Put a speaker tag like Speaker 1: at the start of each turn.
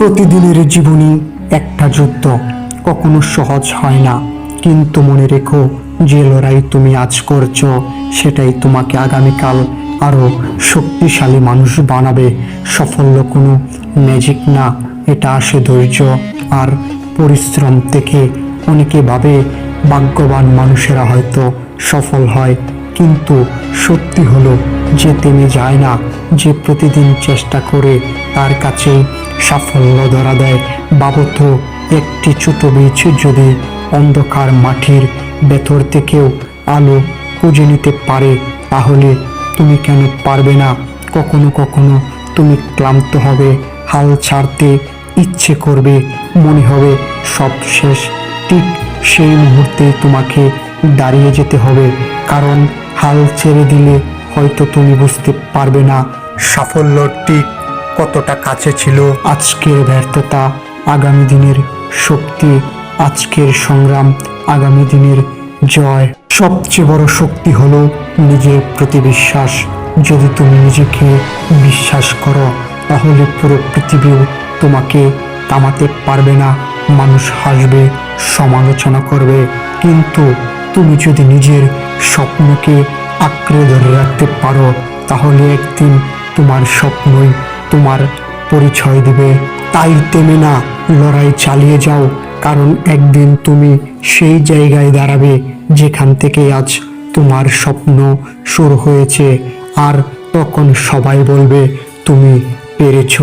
Speaker 1: প্রতিদিনের জীবনী একটা যুদ্ধ কখনো সহজ হয় না। কিন্তু মনে রেখো, যে লড়াই তুমি আজ করছ, সেটাই তোমাকে আগামীকাল আরও শক্তিশালী মানুষ বানাবে। সাফল্য কোনো ম্যাজিক না, এটা আসে ধৈর্য আর পরিশ্রম থেকে। অনেকে ভাবে, ভাগ্যবান মানুষেরা হয়তো সফল হয় কিন্তু সত্যি হলো যে থেমে যায় না, যে প্রতিদিন চেষ্টা করে তার কাছে সাফল্য ধরা দেয়। বাবত একটি ছোট বীজ যদি অন্ধকার মাটির ভেতর থেকেও আলো খুঁজে নিতে পারে, তাহলে তুমি কেন পারবে না? কখনো কখনো তুমি ক্লান্ত হবে, হাল ছাড়তে ইচ্ছে করবে, মনে হবে সব শেষ। ঠিক সেই মুহূর্তে তোমাকে দাঁড়িয়ে যেতে হবে, কারণ হাল ছেড়ে দিলে হয়তো তুমি বুঝতে পারবে না সাফল্য ঠিক কতটা কাছে ছিল। আজকের ব্যর্থতা আগামী দিনের শক্তি আজকের সংগ্রাম আগামী দিনের জয়। সবচেয়ে বড় শক্তি হলো নিজের প্রতি বিশ্বাস। যদি তুমি নিজেকে বিশ্বাস করো তাহলে পুরো পৃথিবীও তোমাকে থামাতে পারবে না। মানুষ হাসবে সমালোচনা করবে। কিন্তু তুমি যদি নিজের স্বপ্নকে আঁকড়ে ধরে রাখতে পারো, তাহলে একদিন তোমার স্বপ্নই তোমার পরিচয় দিবে। তাই তেমে না, লড়াই চালিয়ে যাও, কারণ একদিন তুমি সেই জায়গায় দাঁড়াবে যেখান থেকে আজ তোমার স্বপ্ন শুরু হয়েছে। আর তখন সবাই বলবে, তুমি পেরেছ।